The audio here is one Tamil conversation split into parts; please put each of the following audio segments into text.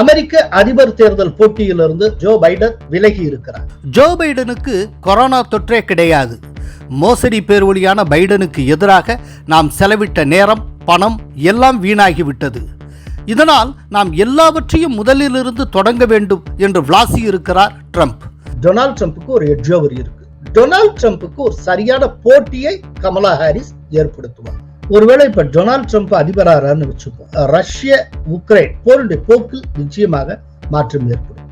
அமெரிக்க அதிபர் தேர்தல் போட்டியிலிருந்து ஜோ பைடன் விலகி இருக்கிறார். ஜோ பைடனுக்கு கொரோனா தொற்றே கிடையாது. மோசடி பேர்வழியான பைடனுக்கு எதிராக நாம் செலவிட்ட நேரம் பணம் எல்லாம் வீணாகிவிட்டது. இதனால் நாம் எல்லாவற்றையும் முதலிலிருந்து தொடங்க வேண்டும் என்று விளாசி இருக்கிறார் ட்ரம்ப். டொனால்ட் ட்ரம்ப்புக்கு ஒரு எட்ஜோவர் இருக்கு. டொனால்ட் ட்ரம்ப்புக்கு ஒரு சரியான போட்டியை கமலா ஹாரிஸ் ஏற்படுத்துவார். ஒருவேளை இப்ப டொனால்ட் ட்ரம்ப் அதிபராரான்னு வச்சுப்போம் ரஷ்ய உக்ரைன் போருடைய போக்கில் நிச்சயமாக மாற்றம் ஏற்படும்.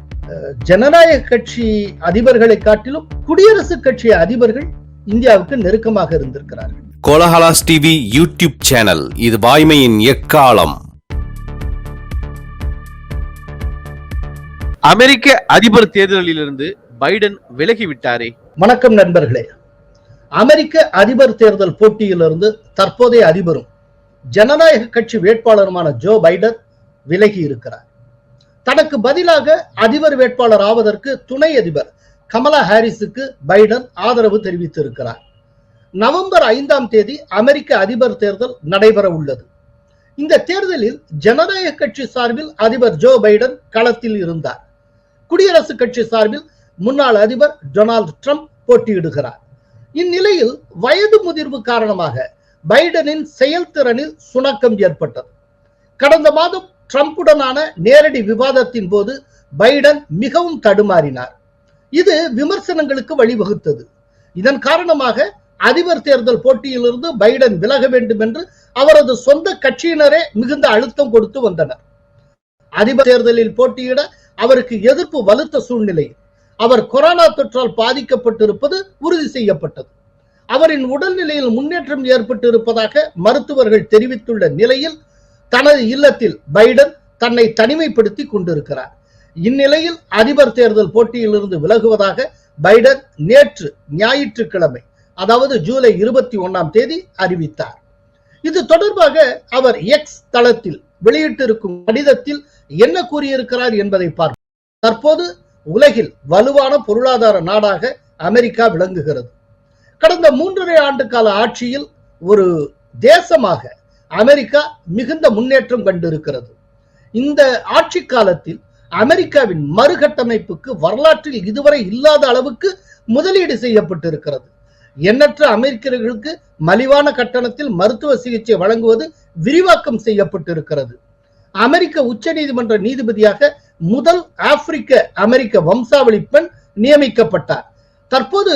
ஜனநாயக கட்சி அதிபர்களை காட்டிலும் குடியரசுக் கட்சி அதிபர்கள் இந்தியாவுக்கு நெருக்கமாக இருந்திருக்கிறார்கள். கோலஹலாஸ் டிவி யூடியூப் சேனல் இது வாய்மையின் எக்காலம். அமெரிக்க அதிபர் தேர்தலிலிருந்து பைடன் விலகி விட்டாரே வணக்கம் நண்பர்களே. அமெரிக்க அதிபர் தேர்தல் போட்டியிலிருந்து தற்போதைய அதிபரும் ஜனநாயக கட்சி வேட்பாளருமான ஜோ பைடன் விலகி இருக்கிறார். தனக்கு பதிலாக அதிபர் வேட்பாளர் ஆவதற்கு துணை அதிபர் கமலா ஹாரிஸுக்கு பைடன் ஆதரவு தெரிவித்திருக்கிறார். நவம்பர் ஐந்தாம் தேதி அமெரிக்க அதிபர் தேர்தல் நடைபெற உள்ளது. இந்த தேர்தலில் ஜனநாயக கட்சி சார்பில் அதிபர் ஜோ பைடன் களத்தில் இருந்தார். குடியரசுக் கட்சி சார்பில் முன்னாள் அதிபர் டொனால்டு ட்ரம்ப் போட்டியிடுகிறார். இந்நிலையில் வயது முதிர்வு காரணமாக பைடனின் செயல்திறனில் சுணக்கம் ஏற்பட்டது. கடந்த மாதம் ட்ரம்புடனான நேரடி விவாதத்தின் போது பைடன் மிகவும் தடுமாறினார். இது விமர்சனங்களுக்கு வழிவகுத்தது. இதன் காரணமாக அதிபர் தேர்தல் போட்டியிலிருந்து பைடன் விலக வேண்டும் என்று அவரது சொந்த கட்சியினரே மிகுந்த அழுத்தம் கொடுத்து வந்தனர். அதிபர் தேர்தலில் போட்டியிட அவருக்கு எதிர்ப்பு வலுத்த சூழ்நிலையில் அவர் கொரோனா தொற்றால் பாதிக்கப்பட்டிருப்பது உறுதி செய்யப்பட்டது. அவரின் உடல்நிலையில் முன்னேற்றம் ஏற்பட்டிருப்பதாக மருத்துவர்கள் தெரிவித்துள்ள நிலையில் தனது இல்லத்தில் பைடன் தன்னை தனிமைப்படுத்தி கொண்டிருக்கிறார். இந்நிலையில் அதிபர் தேர்தல் போட்டியிலிருந்து விலகுவதாக பைடன் நேற்று ஞாயிற்றுக்கிழமை அதாவது ஜூலை இருபத்தி ஒன்னாம் தேதி அறிவித்தார். இது தொடர்பாக அவர் எக்ஸ் தளத்தில் வெளியிட்டிருக்கும் கடிதத்தில் என்ன கூறியிருக்கிறார் என்பதை பார்ப்போம். தற்போது உலகில் வலுவான பொருளாதார நாடாக அமெரிக்கா விளங்குகிறது. கடந்த மூன்றரை ஆண்டு கால ஆட்சியில் ஒரு தேசமாக அமெரிக்கா மிகுந்த முன்னேற்றம் கண்டிருக்கிறது. இந்த ஆட்சி காலத்தில் அமெரிக்காவின் மறுகட்டமைப்புக்கு வரலாற்றில் இதுவரை இல்லாத அளவுக்கு முதலீடு செய்யப்பட்டிருக்கிறது. எண்ணற்ற அமெரிக்கர்களுக்கு மலிவான கட்டணத்தில் மருத்துவ சிகிச்சை வழங்குவது விரிவாக்கம் செய்யப்பட்டிருக்கிறது. அமெரிக்க உச்ச நீதிமன்ற நீதிபதியாக முதல் ஆப்பிரிக்க அமெரிக்க வம்சாவளி பெண் நியமிக்கப்பட்டார். தற்போது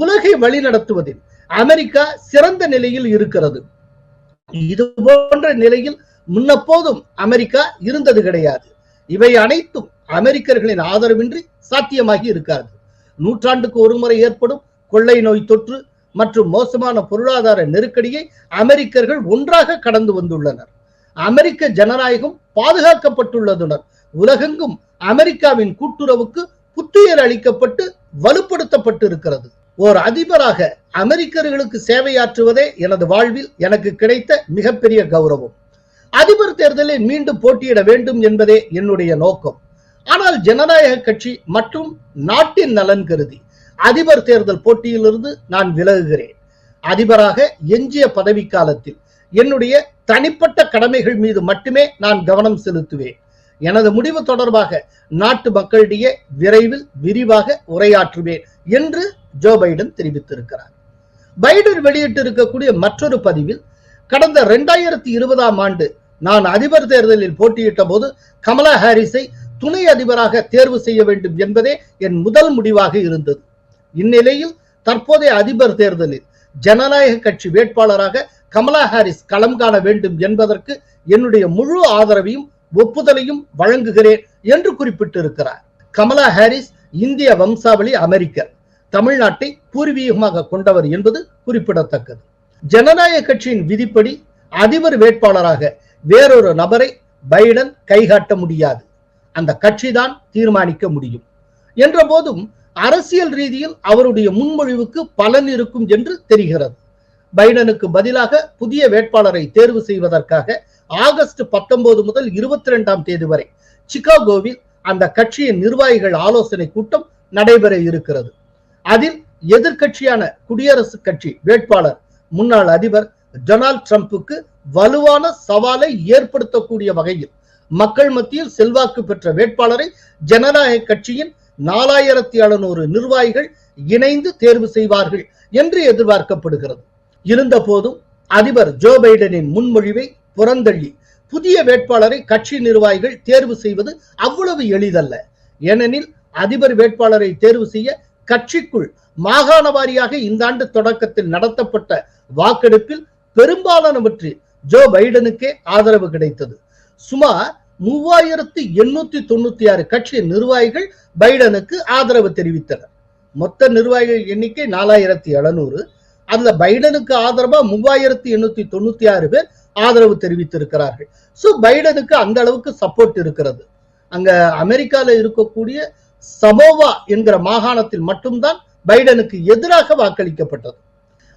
உலகை வழிநடத்துவதில் அமெரிக்கா சிறந்த நிலையில் இருக்கிறது. இது போன்ற நிலையில் முன்னப்போதும் அமெரிக்கா இருந்தது கிடையாது. இவை அனைத்தும் அமெரிக்கர்களின் ஆதரவின்றி சாத்தியமாகி இருக்காது. நூற்றாண்டுக்கு ஒருமுறை ஏற்படும் கொள்ளை நோய் தொற்று மற்றும் மோசமான பொருளாதார நெருக்கடியை அமெரிக்கர்கள் ஒன்றாக கடந்து வந்துள்ளனர். அமெரிக்க ஜனநாயகம் பாதுகாக்கப்பட்டுள்ளதுடன் உலகெங்கும் அமெரிக்காவின் கூட்டுறவுக்கு புத்துயிர் அளிக்கப்பட்டு வலுப்படுத்தப்பட்டு இருக்கிறது ஓர் அதிபராக அமெரிக்கர்களுக்கு சேவையாற்றுவதே எனது வாழ்வில் எனக்கு கிடைத்த மிகப்பெரிய கௌரவம். அதிபர் தேர்தலில் மீண்டும் போட்டியிட வேண்டும் என்பதே என்னுடைய நோக்கம். ஆனால் ஜனநாயக கட்சி மற்றும் நாட்டின் நலன் கருதி அதிபர் தேர்தல் போட்டியிலிருந்து நான் விலகுகிறேன். அதிபராக எஞ்சிய பதவிக்காலத்தில் என்னுடைய தனிப்பட்ட கடமைகள் மீது மட்டுமே நான் கவனம் செலுத்துவேன். எனது முடிவு தொடர்பாக நாட்டு மக்களிடையே விரைவில் விரிவாக உரையாற்றுவேன் என்று ஜோ பைடன் தெரிவித்திருக்கிறார். பைடன் வெளியிட்டிருக்கக்கூடிய மற்றொரு பதிவில் கடந்த இரண்டாயிரத்தி இருபதாம் ஆண்டு நான் அதிபர் தேர்தலில் போட்டியிட்ட போது கமலா ஹாரிஸை துணை அதிபராக தேர்வு செய்ய வேண்டும் என்பதே என் முதல் முடிவாக இருந்தது. இந்நிலையில் தற்போதைய அதிபர் தேர்தலில் ஜனநாயக கட்சி வேட்பாளராக கமலா ஹாரிஸ் களம் காண வேண்டும் என்பதற்கு என்னுடைய முழு ஆதரவையும் ஒப்புதலையும் வழங்குகிறேன் என்று குறிப்பிட்டிருக்கிறார். கமலா ஹாரிஸ் இந்திய வம்சாவளி அமெரிக்கர். தமிழ்நாட்டை பூர்வீகமாக கொண்டவர் என்பது குறிப்பிடத்தக்கது. ஜனநாயக கட்சியின் விதிப்படி அதிபர் வேட்பாளராக வேறொரு நபரை பைடன் கைகாட்ட முடியாது. அந்த கட்சிதான் தீர்மானிக்க முடியும். என்ற போதும் அரசியல் ரீதியில் அவருடைய முன்மொழிவுக்கு பலன் இருக்கும் என்று தெரிகிறது. பைடனுக்கு பதிலாக புதிய வேட்பாளரை தேர்வு செய்வதற்காக ஆகஸ்ட் பத்தொன்பது முதல் இருபத்தி ரெண்டாம் தேதி வரை சிகாகோவில் அந்த கட்சியின் நிர்வாகிகள் ஆலோசனை கூட்டம் நடைபெற இருக்கிறது. அதில் எதிர்கட்சியான குடியரசுக் கட்சி வேட்பாளர் முன்னாள் அதிபர் டொனால்ட் ட்ரம்ப்புக்கு வலுவான சவாலை ஏற்படுத்தக்கூடிய வகையில் மக்கள் மத்தியில் செல்வாக்கு பெற்ற வேட்பாளரை ஜனநாயக கட்சியின் நாலாயிரத்தி எழுநூறு நிர்வாகிகள் இணைந்து தேர்வு செய்வார்கள் என்று எதிர்பார்க்கப்படுகிறது. இருந்த போதும் அதிபர் ஜோ பைடனின் முன்மொழிவை புறந்தள்ளி புதிய வேட்பாளரை கட்சி நிர்வாகிகள் தேர்வு செய்வது அவ்வளவு எளிதல்ல. ஏனெனில் அதிபர் வேட்பாளரை தேர்வு செய்ய கட்சிக்குள் மாகாண வாரியாக இந்த ஆண்டு தொடக்கத்தில் நடத்தப்பட்ட வாக்கெடுப்பில் பெரும்பாலானவற்றில் ஜோ பைடனுக்கே ஆதரவு கிடைத்தது. சுமார் மூவாயிரத்து எண்ணூத்தி தொண்ணூத்தி ஆறு கட்சி நிர்வாகிகள் பைடனுக்கு ஆதரவு தெரிவித்தனர். மொத்த நிர்வாகிகள் எண்ணிக்கை நாலாயிரத்தி எழுநூறு. அதுல பைடனுக்கு ஆதரவா மூவாயிரத்தி எண்ணூத்தி தொண்ணூத்தி ஆறு பேர் ஆதரவு தெரிவித்திருக்கிறார்கள். சோ பைடனுக்கு அந்த அளவுக்கு சப்போர்ட் இருக்கிறது. அங்க அமெரிக்கால இருக்கக்கூடிய சமோவா என்கிற மாகாணத்தில் மட்டும்தான் பைடனுக்கு எதிராக வாக்களிக்கப்பட்டது.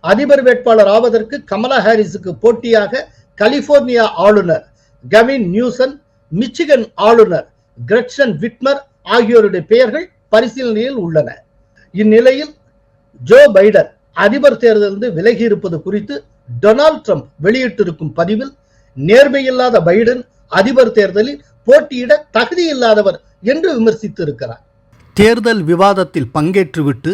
அதிபர் வேட்பாளர் ஆவதற்கு கமலா ஹாரிஸுக்கு போட்டியாக கலிபோர்னியா ஆளுநர் கவின் நியூசன் மிச்சிகன் ஆளுநர் கிரெட்சன் விட்மர் ஆகியோருடைய பெயர்கள் பரிசீலனையில் உள்ளன. இந்நிலையில் ஜோ பைடன் அதிபர் தேர்தலிருந்து விலகி இருப்பது குறித்து டொனால்ட் ட்ரம்ப் வெளியிட்டிருக்கும் பதிவில் நேர்மையில்லாத பைடன் அதிபர் தேர்தலில் போட்டியிட தகுதியில்லாதவர் என்று விமர்சித்து இருக்கிறார் தேர்தல் விவாதத்தில் பங்கேற்றுவிட்டு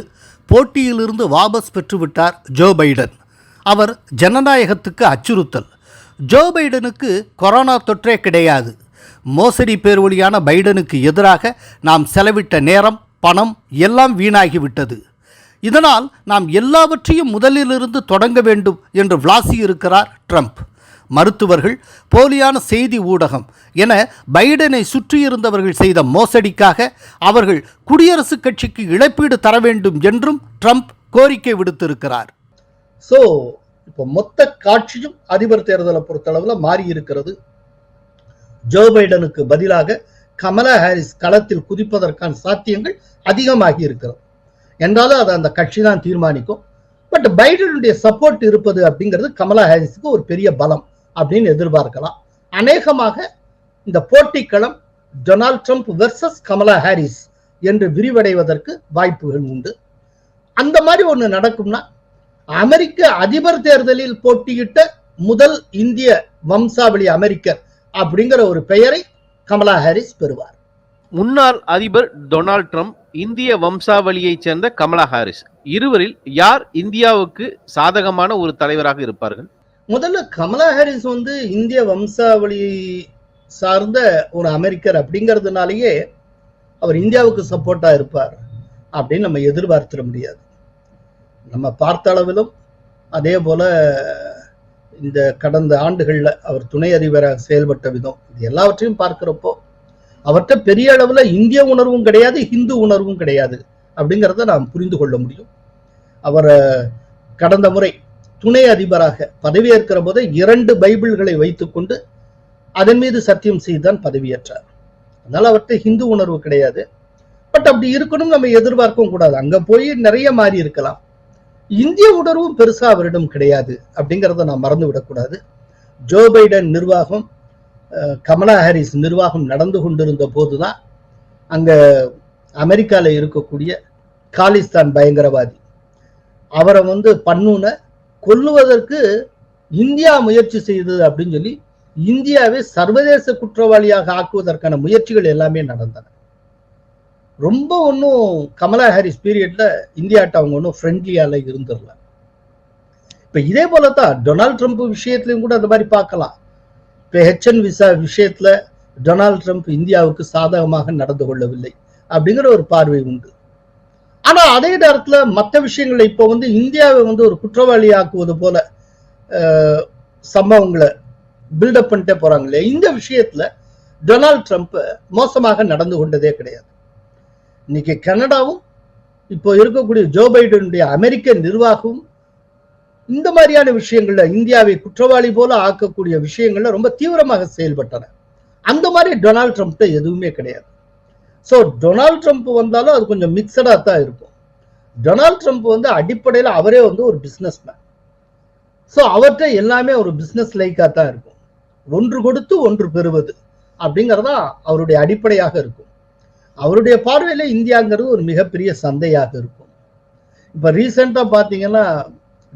போட்டியிலிருந்து வாபஸ் பெற்றுவிட்டார் ஜோ பைடன். அவர் ஜனநாயகத்துக்கு அச்சுறுத்தல். ஜோ பைடனுக்கு கொரோனா தொற்றே கிடையாது. மோசடி பேர்வழியான பைடனுக்கு எதிராக நாம் செலவிட்ட நேரம் பணம் எல்லாம் வீணாகிவிட்டது. இதனால் நாம் எல்லாவற்றையும் முதலிலிருந்து தொடங்க வேண்டும் என்று விளாசியிருக்கிறார் ட்ரம்ப். மருத்துவர்கள் போலியான செய்தி ஊடகம் என பைடனை சுற்றியிருந்தவர்கள் செய்த மோசடிக்காக அவர்கள் குடியரசுக் கட்சிக்கு இழப்பீடு தர வேண்டும் என்றும் ட்ரம்ப் கோரிக்கை விடுத்திருக்கிறார். ஸோ இப்போ மொத்த காட்சியும் அதிபர் தேர்தலை பொறுத்தளவில் மாறி இருக்கிறது ஜோ பைடனுக்கு பதிலாக கமலா ஹாரிஸ் களத்தில் குதிப்பதற்கான சாத்தியங்கள் அதிகமாகி இருக்கிறது. என்றாலும் அதை அந்த கட்சி தான் தீர்மானிக்கும். பட் பைடனுடைய சப்போர்ட் இருப்பது அப்படிங்கிறது கமலா ஹாரிஸுக்கு ஒரு பெரிய பலம் அப்படின்னு எதிர்பார்க்கலாம். அநேகமாக இந்த போட்டிக்களம் Donald Trump versus Kamala Harris என்று விரிவடைவதற்கு வாய்ப்புகள் உண்டு. அந்த மாதிரி ஒன்று நடக்கும்னா அமெரிக்க அதிபர் தேர்தலில் போட்டியிட்ட முதல் இந்திய வம்சாவளி அமெரிக்கர் அப்படிங்கிற ஒரு பெயரை கமலா ஹாரிஸ் பெறுவார். முன்னாள் அதிபர் டொனால்ட் ட்ரம்ப் இந்திய வம்சாவளியைச் சேர்ந்த கமலா ஹாரிஸ். இருவரில் யார் இந்தியாவுக்கு சாதகமான ஒரு தலைவராக இருப்பார்கள்? முதல்ல கமலா ஹாரிஸ் வந்து இந்திய வம்சாவளி சார்ந்த ஒரு அமெரிக்கர் அப்படிங்கிறதுனாலயே அவர் இந்தியாவுக்கு சப்போர்ட்டா இருப்பார் அப்படின்னு நம்ம எதிர்பார்த்திட முடியாது. நம்ம பார்த்த அளவிலும் அதே போல இந்த கடந்த ஆண்டுகள்ல அவர் துணை அதிபராக செயல்பட்ட விதம். இது எல்லாவற்றையும் பார்க்கிறப்போ அவர்கிட்ட பெரிய அளவுல இந்திய உணர்வும் கிடையாது ஹிந்து உணர்வும் கிடையாது அப்படிங்கிறத நாம் புரிந்து கொள்ள முடியும். அவர் கடந்த முறை துணை அதிபராக பதவியேற்கிற போது இரண்டு பைபிள்களை வைத்துக்கொண்டு அதன் மீது சத்தியம் செய்துதான் பதவியேற்றார். அதனால அவர்கிட்ட ஹிந்து உணர்வு கிடையாது. பட் அப்படி இருக்கணும் நம்ம எதிர்பார்க்கவும் கூடாது. அங்க போய் நிறைய மாறி இருக்கலாம். இந்திய உணர்வும் பெருசா அவரிடம் கிடையாது அப்படிங்கிறத நான் மறந்து விடக்கூடாது. ஜோ பைடன் நிர்வாகம் கமலா ஹாரிஸ் நிர்வாகம் நடந்து கொண்டிருந்த போதுதான் அங்க அமெரிக்கால இருக்கக்கூடிய காலிஸ்தான் பயங்கரவாதி அவரை வந்து பன்னூனை கொல்லுவதற்கு இந்தியா முயற்சி செய்தது அப்படின்னு சொல்லி இந்தியாவை சர்வதேச குற்றவாளியாக ஆக்குவதற்கான முயற்சிகள் எல்லாமே நடந்தன. ரொம்ப ஒன்றும் கமலா ஹாரிஸ் பீரியட்ல இந்தியாட்ட அவங்க ஒன்றும் ஃப்ரெண்ட்லியால இருந்துடல இப்ப இதே போல தான் டொனால்ட் ட்ரம்ப் விஷயத்துலையும் கூட அந்த மாதிரி பார்க்கலாம். இப்போ ஹெச்என் விசா விஷயத்துல டொனால்ட் ட்ரம்ப் இந்தியாவுக்கு சாதகமாக நடந்து கொள்ளவில்லை அப்படிங்கிற ஒரு பார்வை உண்டு. ஆனா அதே நேரத்துல மற்ற விஷயங்களை இப்போ வந்து இந்தியாவை வந்து ஒரு குற்றவாளி ஆக்குவது போல சம்பவங்களை பில்டப் பண்ணிட்டே போறாங்க இல்லையா? இந்த விஷயத்துல டொனால்ட் ட்ரம்ப் மோசமாக நடந்து கொண்டதே கிடையாது. இன்னைக்கு கனடாவும் இப்போ இருக்கக்கூடிய ஜோ பைடனுடைய அமெரிக்க நிர்வாகமும் இந்த மாதிரியான விஷயங்கள்ல இந்தியாவை குற்றவாளி போல ஆக்கக்கூடிய விஷயங்கள்ல ரொம்ப தீவிரமாக செயல்பட்டன. அந்த மாதிரி டொனால்ட் ட்ரம்ப்ட எதுவுமே கிடையாது. ஸோ டொனால்ட் ட்ரம்ப் வந்தாலும் அது கொஞ்சம் மிக்சடாக தான் இருக்கும். டொனால்ட் ட்ரம்ப் வந்து அடிப்படையில் அவரே வந்து ஒரு பிஸ்னஸ் மேன் ஸோ அவர்கிட்ட எல்லாமே ஒரு பிஸ்னஸ் லைக்காக தான் இருக்கும். ஒன்று கொடுத்து ஒன்று பெறுவது அப்படிங்கிறதா அவருடைய அடிப்படையாக இருக்கும். அவருடைய பார்வையில் இந்தியாங்கிறது ஒரு மிகப்பெரிய சந்தையாக இருக்கும். இப்போ ரீசெண்டாக பார்த்தீங்கன்னா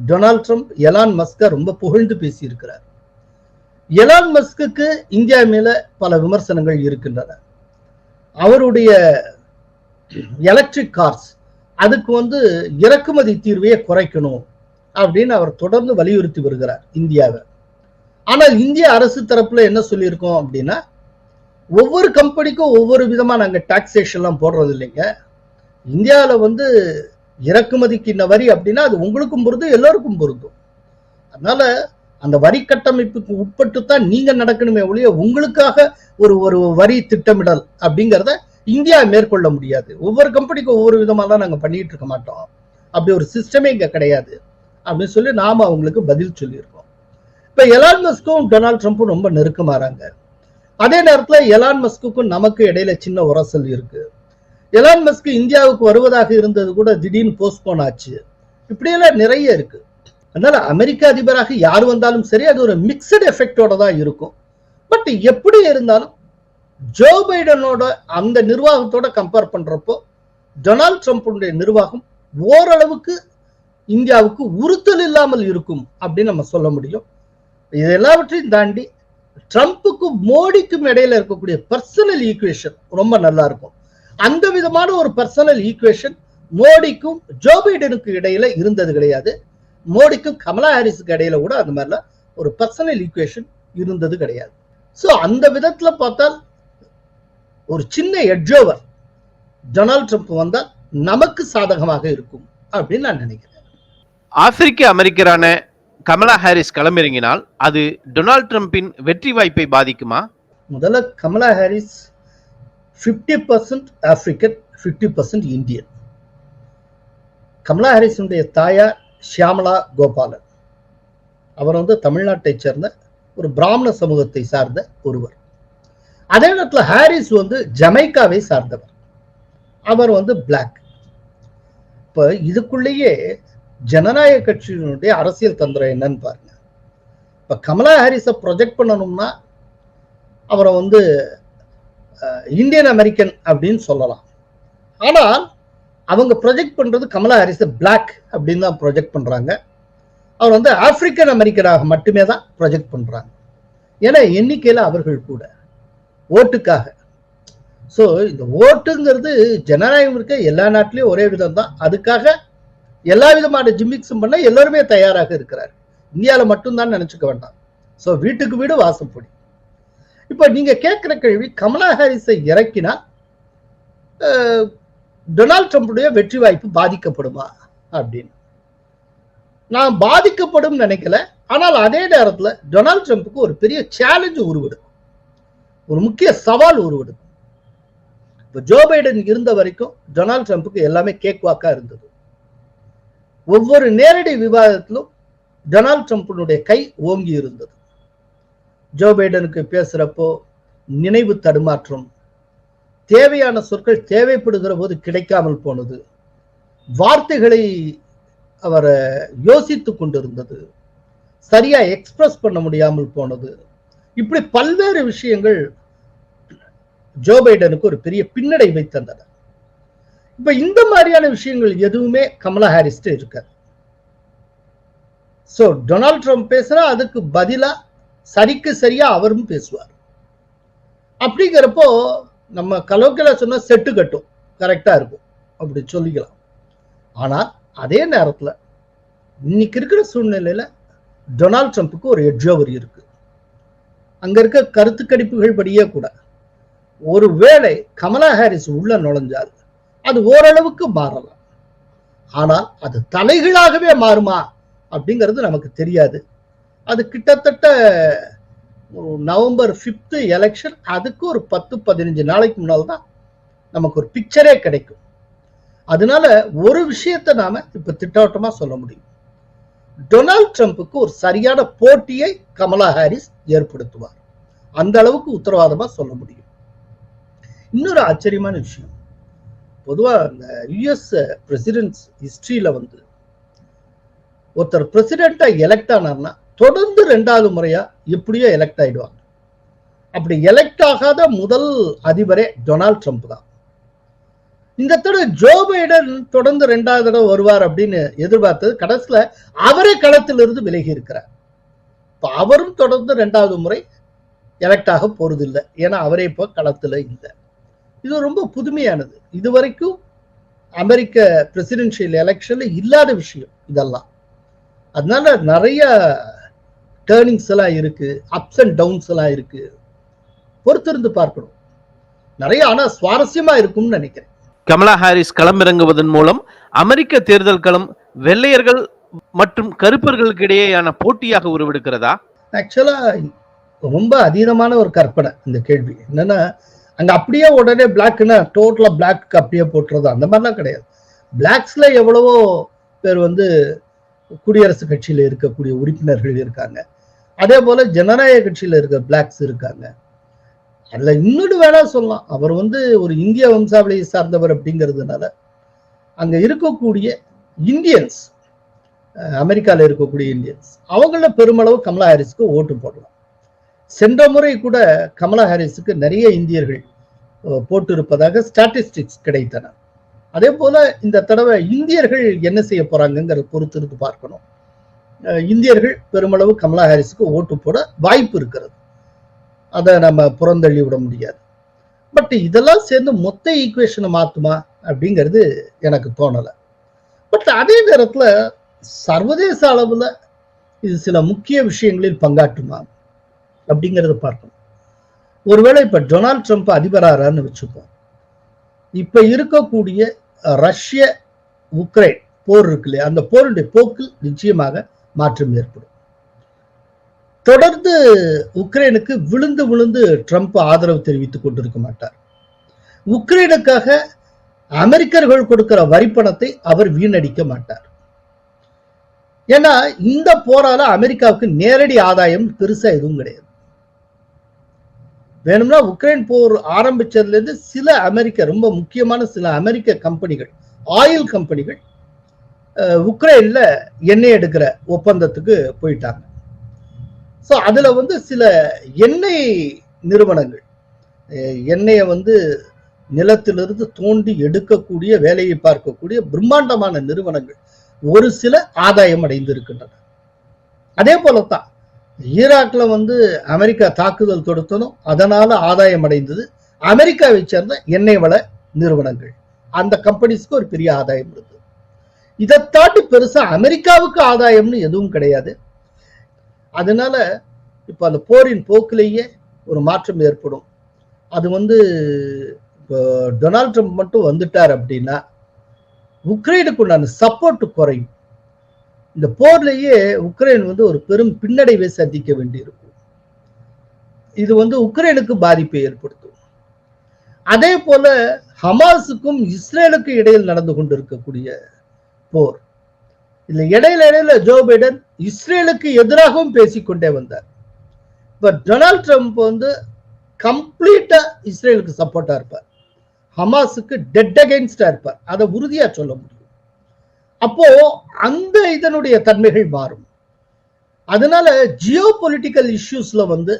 டொனால்ட் ட்ரம்ப் எலான் மஸ்கை ரொம்ப புகழ்ந்து பேசியிருக்கிறார். எலான் மஸ்குக்கு இந்தியா மேல பல விமர்சனங்கள் இருக்கின்றன. அவருடைய எலக்ட்ரிக் கார்ஸ் அதுக்கு வந்து இறக்குமதி தீர்வையை குறைக்கணும் அப்படின்னு அவர் தொடர்ந்து வலியுறுத்தி வருகிறார் இந்தியாவை. ஆனால் இந்திய அரசு தரப்புல என்ன சொல்லியிருக்கோம் அப்படின்னா ஒவ்வொரு கம்பெனிக்கும் ஒவ்வொரு விதமா நாங்க டாக்ஸேஷன்லாம் போடுறது இல்லைங்க. இந்தியாவில் வந்து இறக்குமதிக்கு இந்த வரி அப்படின்னா அது உங்களுக்கும் பொருந்தும் எல்லோருக்கும் பொருந்தும். அதனால அந்த வரி கட்டமைப்புக்கு உட்பட்டு தான் நீங்க நடக்கணுமே ஒழிய உங்களுக்காக ஒரு ஒரு வரி திட்டமிடல் அப்படிங்கிறத இந்தியா மேற்கொள்ள முடியாது. ஒவ்வொரு கம்பெனிக்கும் ஒவ்வொரு விதமாக நாங்கள் பண்ணிட்டு இருக்க மாட்டோம். அப்படி ஒரு சிஸ்டமே இங்க கிடையாது. அப்படின்னு சொல்லி நாம அவங்களுக்கு பதில் சொல்லியிருக்கோம். இப்ப எலான் மஸ்கும் டொனால்ட் ட்ரம்ப்பும் ரொம்ப நெருக்கமாறாங்க. அதே நேரத்துல எலான் மஸ்குக்கும் நமக்கு இடையில சின்ன உரசல் இருக்கு. எலான் மஸ்க் இந்தியாவுக்கு வருவதாக இருந்தது கூட திடீர்னு போஸ்ட்போன் ஆச்சு. இப்படியெல்லாம் நிறைய இருக்கு. அதனால அமெரிக்க அதிபராக யார் வந்தாலும் சரி அது ஒரு மிக்சடு எஃபெக்டோட தான் இருக்கும். பட் எப்படி இருந்தாலும் ஜோ பைடனோட அந்த நிர்வாகத்தோட கம்பேர் பண்றப்போ டொனால்ட் ட்ரம்ப்புடைய நிர்வாகம் ஓரளவுக்கு இந்தியாவுக்கு உறுத்தல் இல்லாமல் இருக்கும் அப்படின்னு நம்ம சொல்ல முடியும். இது எல்லாவற்றையும் தாண்டி ட்ரம்ப்புக்கும் மோடிக்கும் இடையில இருக்கக்கூடிய பர்சனல் ஈக்குவேஷன் ரொம்ப நல்லா இருக்கும். அந்த விதமான ஒரு பர்சனல் ஈக்குவேஷன் மோடிக்கும் ஜோ பைடனுக்கு இடையில இருந்தது கிடையாது. மோடிக்கும் கமலா ஹாரிஸுக்கு இடையில கூட அந்த மாதிரிலாம் ஒரு பர்சனல் ஈக்குவேஷன் இருந்தது கிடையாது. ஸோ அந்த விதத்துல பார்த்தால் ஒரு சின்ன எட்ஜோவர் டொனால்ட் ட்ரம்ப் வந்தால் நமக்கு சாதகமாக இருக்கும் அப்படின்னு நான் நினைக்கிறேன். ஆப்பிரிக்க அமெரிக்கரான கமலா ஹாரிஸ் களமிறங்கினால் அது டொனால்ட் ட்ரம்பின் வெற்றி வாய்ப்பை பாதிக்குமா? முதல்ல Kamala Harris fifty percent African fifty percent Indian Kamala ஹாரிஸுடைய தாயார் ஷியாமலா கோபாலன். அவர் வந்து தமிழ்நாட்டை சேர்ந்த ஒரு பிராமண சமூகத்தை சார்ந்த ஒருவர். அதே நேரத்தில் ஹாரிஸ் வந்து ஜமைக்காவை சார்ந்தவர். அவர் வந்து பிளாக் இப்போ இதுக்குள்ளேயே ஜனநாயக கட்சியினுடைய அரசியல் தந்திரம் என்னன்னு பாருங்க. இப்போ கமலா ஹாரிஸை ப்ரொஜெக்ட் பண்ணணும்னா அவரை வந்து இந்தியன் அமெரிக்கன் அப்படின்னு சொல்லலாம். ஆனால் அவங்க ப்ரொஜெக்ட் பண்ணுறது கமலா ஹாரிஸ் பிளாக் அப்படின்னு தான் ப்ரொஜெக்ட் பண்ணுறாங்க அவர் வந்து ஆப்பிரிக்கன் அமெரிக்கனாக மட்டுமே தான் ப்ரொஜெக்ட் பண்ணுறாங்க ஏன்னா எண்ணிக்கையில் அவர்கள் கூட ஓட்டுக்காக. ஸோ இந்த ஓட்டுங்கிறது ஜனநாயகம் இருக்க எல்லா நாட்டிலையும் ஒரே விதம் தான் அதுக்காக எல்லா விதமான ஜிம்மிக்ஸும் பண்ண எல்லாருமே தயாராக இருக்கிறார். இந்தியாவில் மட்டும்தான் நினைச்சுக்க வேண்டாம். ஸோ வீட்டுக்கு வீடு வாசப்படி இப்போ நீங்க கேட்குற கேள்வி கமலா ஹாரிஸை இறக்கினா அஹ், டொனால்ட் ட்ரம்புடைய வெற்றி வாய்ப்பு பாதிக்கப்படுமா? அப்படின்னு. நான் பாதிக்கப்படும் நினைக்கல. ஆனால் அதே நேரத்தில் டொனால்ட் ட்ரம்ப்புக்கு ஒரு பெரிய சேலஞ்சு உருவெடுக்கும். ஒரு முக்கிய சவால் உருவெடுக்கும். இப்போ ஜோ பைடன் இருந்த வரைக்கும் டொனால்ட் ட்ரம்ப்புக்கு எல்லாமே கேக் வாக்கா இருந்தது. ஒவ்வொரு நேரடி விவாதத்திலும் டொனால்ட் ட்ரம்ப்பினுடைய கை ஓங்கி இருந்தது. ஜோ பைடனுக்கு பேசுறப்போ நினைவு தடுமாற்றம் தேவையான சொற்கள் தேவைப்படுகிற போது கிடைக்காமல் போனது. வார்த்தைகளை அவர் யோசித்து கொண்டிருந்தது. சரியா எக்ஸ்பிரஸ் பண்ண முடியாமல் போனது. இப்படி பல்வேறு விஷயங்கள் ஜோ பைடனுக்கு ஒரு பெரிய பின்னடைவை தந்தன. இப்ப இந்த மாதிரியான விஷயங்கள் எதுவுமே கமலா ஹாரிஸ்ட் இருக்காது. சோ டொனால்ட் ட்ரம்ப் பேசுனா அதுக்கு பதிலா சரிக்கு சரியா அவரும் பேசுவார். அப்படிங்கிறப்போ நம்ம கலோக்கில சொன்னா செட்டு கட்டும். கரெக்டா இருக்கும். அப்படி சொல்லிக்கலாம். ஆனால் அதே நேரத்துல இன்னைக்கு இருக்கிற சூழ்நிலையில டொனால்ட் ட்ரம்ப்புக்கு ஒரு எட்ஜோவர் இருக்கு. அங்க இருக்க கருத்து கணிப்புகள் படியே கூட ஒருவேளை கமலா ஹாரிஸ் உள்ள நுழைஞ்சால் அது ஓரளவுக்கு மாறலாம். ஆனால் அது தலைகளாகவே மாறுமா அப்படிங்கிறது நமக்கு தெரியாது. அது கிட்டத்தட்ட நவம்பர் ஃபிஃப்த்து எலெக்ஷன் அதுக்கு ஒரு பத்து பதினஞ்சு நாளைக்கு முன்னால் தான் நமக்கு ஒரு பிக்சரே கிடைக்கும். அதனால ஒரு விஷயத்தை நாம இப்ப திட்டவட்டமா சொல்ல முடியும். டொனால்ட் ட்ரம்ப்புக்கு ஒரு சரியான போட்டியை கமலா ஹாரிஸ் ஏற்படுத்துவார். அந்த அளவுக்கு உத்தரவாதமா சொல்ல முடியும். இன்னொரு ஆச்சரியமான விஷயம். பொதுவா இந்த யுஎஸ் பிரசிடென்ட்ஸ் ஹிஸ்ட்ரியில் வந்து ஒருத்தர் பிரசிடென்டா எலெக்ட் ஆனார்னா தொடர்ந்து ரெண்டாவது முறையா எப்படியோ எலெக்ட் ஆயிடுவாங்க. அப்படி எலெக்ட் ஆகாத முதல் அதிபரே டொனால்ட் ட்ரம்ப் தான். இந்த தடவை ஜோ பைடன் தொடர்ந்து ரெண்டாவது தடவை வருவார் அப்படின்னு எதிர்பார்த்தது. கடைசியில அவரே களத்திலிருந்து விலகி இருக்கிறார். இப்போ அவரும் தொடர்ந்து ரெண்டாவது முறை எலெக்ட் ஆக போறதில்லை. ஏன்னா அவரே இப்போ களத்துல இல்லை. இது ரொம்ப புதுமையானது. இது வரைக்கும் அமெரிக்க பிரசிடென்ஷியல் எலெக்ஷன்ல இல்லாத விஷயம் இதெல்லாம். அதனால நிறைய டேர்னிங்ஸ் எல்லாம் இருக்கு அப்ஸ் அண்ட் டவுன்ஸ் எல்லாம் இருக்கு. பொறுத்திருந்து பார்க்கணும். நிறைய ஆனா சுவாரஸ்யமா இருக்கும்னு நினைக்கிறேன். கமலா ஹாரிஸ் களமிறங்குவதன் மூலம் அமெரிக்க தேர்தல் களம் வெள்ளையர்கள் மற்றும் கருப்பர்களுக்கு இடையேயான போட்டியாக உருவெடுக்கிறதா? ஆக்சுவலா ரொம்ப அதீதமான ஒரு கற்பனை இந்த கேள்வி. என்னன்னா அங்க அப்படியே உடனே பிளாக்னா டோட்டலா பிளாக்கு அப்படியே போட்டுறது அந்த மாதிரிலாம் கிடையாது. பிளாக்ஸ்ல எவ்வளவோ பேர் வந்து குடியரசு கட்சியில இருக்கக்கூடிய உறுப்பினர்கள் இருக்காங்க. அதே போல ஜனநாயக கட்சியில இருக்க பிளாக்ஸ் இருக்காங்க. அதுல இன்னொரு வேணா சொல்லலாம். அவர் வந்து ஒரு இந்திய வம்சாவளியை சார்ந்தவர் அப்படிங்கிறதுனால அங்க இருக்கக்கூடிய இந்தியன்ஸ் அமெரிக்காவில் இருக்கக்கூடிய இந்தியன்ஸ் அவங்கள பெருமளவு கமலா ஹாரிஸ்க்கு ஓட்டு போடலாம். சென்ற முறை கூட கமலா ஹாரிஸுக்கு நிறைய இந்தியர்கள் போட்டிருப்பதாக ஸ்டாட்டிஸ்டிக்ஸ் கிடைத்தன. அதே போல இந்த தடவை இந்தியர்கள் என்ன செய்ய போறாங்கிறத பொறுத்திருந்து பார்க்கணும். இந்தியர்கள் பெருமளவு கமலா ஹாரிஸுக்கு ஓட்டு போட வாய்ப்பு இருக்கிறது. அதை நம்ம புறந்தள்ளி விட முடியாது. பட் இதெல்லாம் சேர்ந்து மொத்த ஈக்குவேஷனை மாத்துமா அப்படிங்கிறது எனக்கு தோணலை. பட் அதே நேரத்துல சர்வதேச அளவுல இது சில முக்கிய விஷயங்களில் பங்காற்றுமா? அப்படிங்கறத பார்க்கணும். ஒருவேளை இப்ப டொனால்ட் ட்ரம்ப் அதிபராரான்னு வச்சுப்போம் இப்ப இருக்கக்கூடிய ரஷ்ய உக்ரைன் போர் இருக்கு இல்லையா? அந்த போருடைய போக்கில் நிச்சயமாக மாற்றம் ஏற்படும். தொடர்ந்து உக்ரைனுக்கு விழுந்து விழுந்து ட்ரம்ப் ஆதரவு தெரிவித்துக் கொண்டிருக்க மாட்டார். உக்ரைனுக்காக அமெரிக்கர்கள் கொடுக்கிற வரிப்பணத்தை அவர் வீணடிக்க மாட்டார். ஏன்னா இந்த போரால அமெரிக்காவுக்கு நேரடி ஆதாயம் பெருசா எதுவும் கிடையாது. வேணும்னா உக்ரைன் போர் ஆரம்பிச்சதுல இருந்து சில அமெரிக்க ரொம்ப முக்கியமான சில அமெரிக்க கம்பெனிகள் ஆயில் கம்பெனிகள் உக்ரைனில் உக்ரைன்ல எண்ணெய் எடுக்கிற ஒப்பந்தத்துக்கு போயிட்டாங்க. ஸோ அதுல வந்து சில எண்ணெய் நிறுவனங்கள் எண்ணெயை வந்து நிலத்திலிருந்து தோண்டி எடுக்கக்கூடிய வேலையை பார்க்கக்கூடிய பிரம்மாண்டமான நிறுவனங்கள் ஒரு சில ஆதாயம் அடைந்திருக்கின்றன. அதே போலத்தான் ஈராக்ல வந்து அமெரிக்கா தாக்குதல் தொடுத்தனும் அதனால ஆதாயம் அடைந்தது. அமெரிக்காவை சேர்ந்த எண்ணெய் வள நிறுவனங்கள். அந்த கம்பெனிஸ்க்கு ஒரு பெரிய ஆதாயம் இருந்தது. இதை தாண்டி பெருசா அமெரிக்காவுக்கு ஆதாயம்னு எதுவும் கிடையாது. அதனால இப்ப அந்த போரின் போக்கிலேயே ஒரு மாற்றம் ஏற்படும். அது வந்து இப்போ டொனால்ட் ட்ரம்ப் மட்டும் வந்துட்டார் அப்படின்னா உக்ரைனுக்கு உண்டான சப்போர்ட் குறையும். இந்த போர்லயே உக்ரைன் வந்து ஒரு பெரும் பின்னடைவை சந்திக்க வேண்டியிருக்கும். இது வந்து உக்ரைனுக்கு பாதிப்பை ஏற்படுத்தும். அதே போல ஹமாஸுக்கும் இஸ்ரேலுக்கு இடையில் நடந்து கொண்டிருக்கக்கூடிய போர். இதுல இடையில இடையில ஜோ பைடன் இஸ்ரேலுக்கு எதிராகவும் பேசிக்கொண்டே வந்தார். இப்ப டொனால்ட் ட்ரம்ப் வந்து கம்ப்ளீட்டா இஸ்ரேலுக்கு சப்போர்ட்டா இருப்பார். ஹமாஸுக்கு டெட் அகைன்ஸ்டா இருப்பார். அதை உறுதியா சொல்ல முடியும். அப்போ அந்த இதனுடைய தன்மைகள் மாறும். அதனால ஜியோ பொலிட்டிக்கல் இஷ்யூஸ்ல வந்து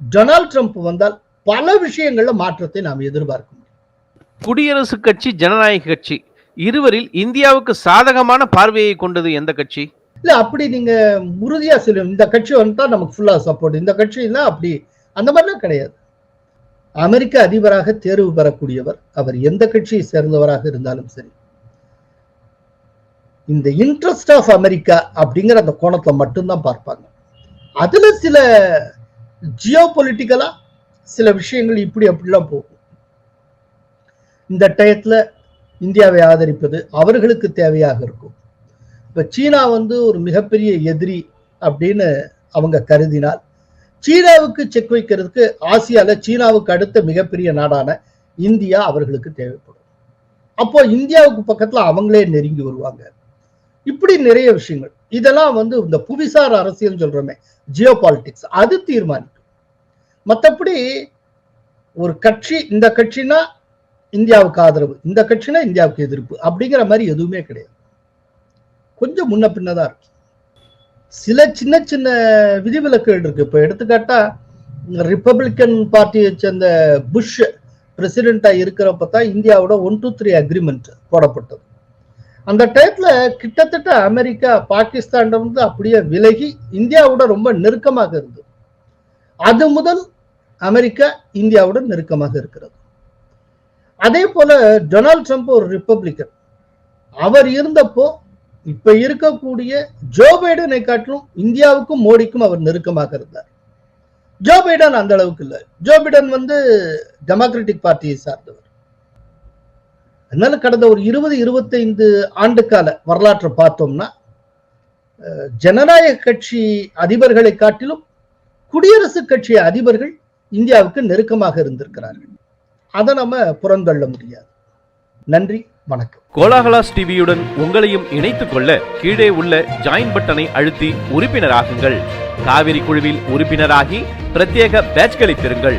டொனால்ட் ட்ரம்ப் வந்தால் பல விஷயங்கள்ல மாற்றத்தை நாம் எதிர்பார்க்க முடியும். குடியரசுக் கட்சி ஜனநாயக கட்சி இருவரில் இந்தியாவுக்கு சாதகமான பார்வையை கொண்டது எந்த கட்சி? இல்ல அப்படி நீங்க உறுதியா சொல்லும் இந்த கட்சி வந்துட்டா நமக்கு ஃபுல்லா சப்போர்ட் இந்த கட்சி இல்ல அப்படி அந்த மாதிரிலாம் கிடையாது. அமெரிக்க அதிபராக தேர்வு பெறக்கூடியவர் அவர் எந்த கட்சியை சேர்ந்தவராக இருந்தாலும் சரி. இந்த இன்ட்ரெஸ்ட் ஆஃப் அமெரிக்கா அப்படிங்கிற அந்த கோணத்தை மட்டும்தான் பார்ப்பாங்க. அதுல சில ஜியோ பொலிட்டிக்கலா சில விஷயங்கள் இப்படி அப்படிலாம் போகும். இந்த டயத்துல இந்தியாவை ஆதரிப்பது அவர்களுக்கு தேவையாக இருக்கும். இப்ப சீனா வந்து ஒரு மிகப்பெரிய எதிரி அப்படின்னு அவங்க கருதினால் சீனாவுக்கு செக் வைக்கிறதுக்கு ஆசியால சீனாவுக்கு அடுத்த மிகப்பெரிய நாடான இந்தியா அவர்களுக்கு தேவைப்படும். அப்போ இந்தியாவுக்கு பக்கத்துல அவங்களே நெருங்கி வருவாங்க. இப்படி நிறைய விஷயங்கள். இதெல்லாம் வந்து இந்த புவிசார் அரசியல் சொல்றோமே ஜியோ பாலிடிக்ஸ் அது தீர்மானிக்கும். மற்றபடி ஒரு கட்சி இந்த கட்சினா இந்தியாவுக்கு ஆதரவு இந்த கட்சினா இந்தியாவுக்கு எதிர்ப்பு அப்படிங்கிற மாதிரி எதுவுமே கிடையாது. கொஞ்சம் முன்ன பின்னதான் இருக்கு. சில சின்ன சின்ன விதிவிலக்குகள் இருக்கு. இப்போ எடுத்துக்காட்டா ரிப்பப்ளிக்கன் பார்ட்டியை சேர்ந்த புஷ் பிரசிடென்டா இருக்கிறப்ப தான் இந்தியாவோட ஒன் டூ த்ரீ அக்ரிமெண்ட் போடப்பட்டது. அந்த டயத்துல கிட்டத்தட்ட அமெரிக்கா பாகிஸ்தான் வந்து அப்படியே விலகி இந்தியாவோட ரொம்ப நெருக்கமாக இருந்தது. அது முதல் அமெரிக்கா இந்தியாவுடன் நெருக்கமாக இருக்கிறது. அதே போல டொனால்ட் ட்ரம்ப் ஒரு ரிப்பப்ளிக்கன் அவர் இருந்தப்போ இப்ப இருக்கக்கூடிய ஜோ பைடனை காட்டிலும் இந்தியாவுக்கும் மோடிக்கும் அவர் நெருக்கமாக இருந்தார். ஜோ பைடன் அந்த அளவுக்கு இல்லை. ஜோ பைடன் வந்து டெமோக்ராட்டிக் பார்ட்டியை சார்ந்தவர். அதனால கடந்த ஒரு இருபது இருபத்தைந்து ஆண்டு கால வரலாற்றை பார்த்தோம்னா ஜனநாயக கட்சி அதிபர்களை காட்டிலும் குடியரசு கட்சி அதிபர்கள் இந்தியாவுக்கு நெருக்கமாக இருந்திருக்கிறார்கள். அதை நம்ம புறந்தள்ள முடியாது. நன்றி வணக்கம். கோலாகலாஸ் டிவியுடன் உங்களையும் இணைத்துக் கொள்ள கீழே உள்ள ஜாயின் பட்டனை அழுத்தி உறுப்பினராகுங்கள். காவிரி குழுவில் உறுப்பினராகி பிரத்யேக பேட்ச்களை பெறுங்கள்.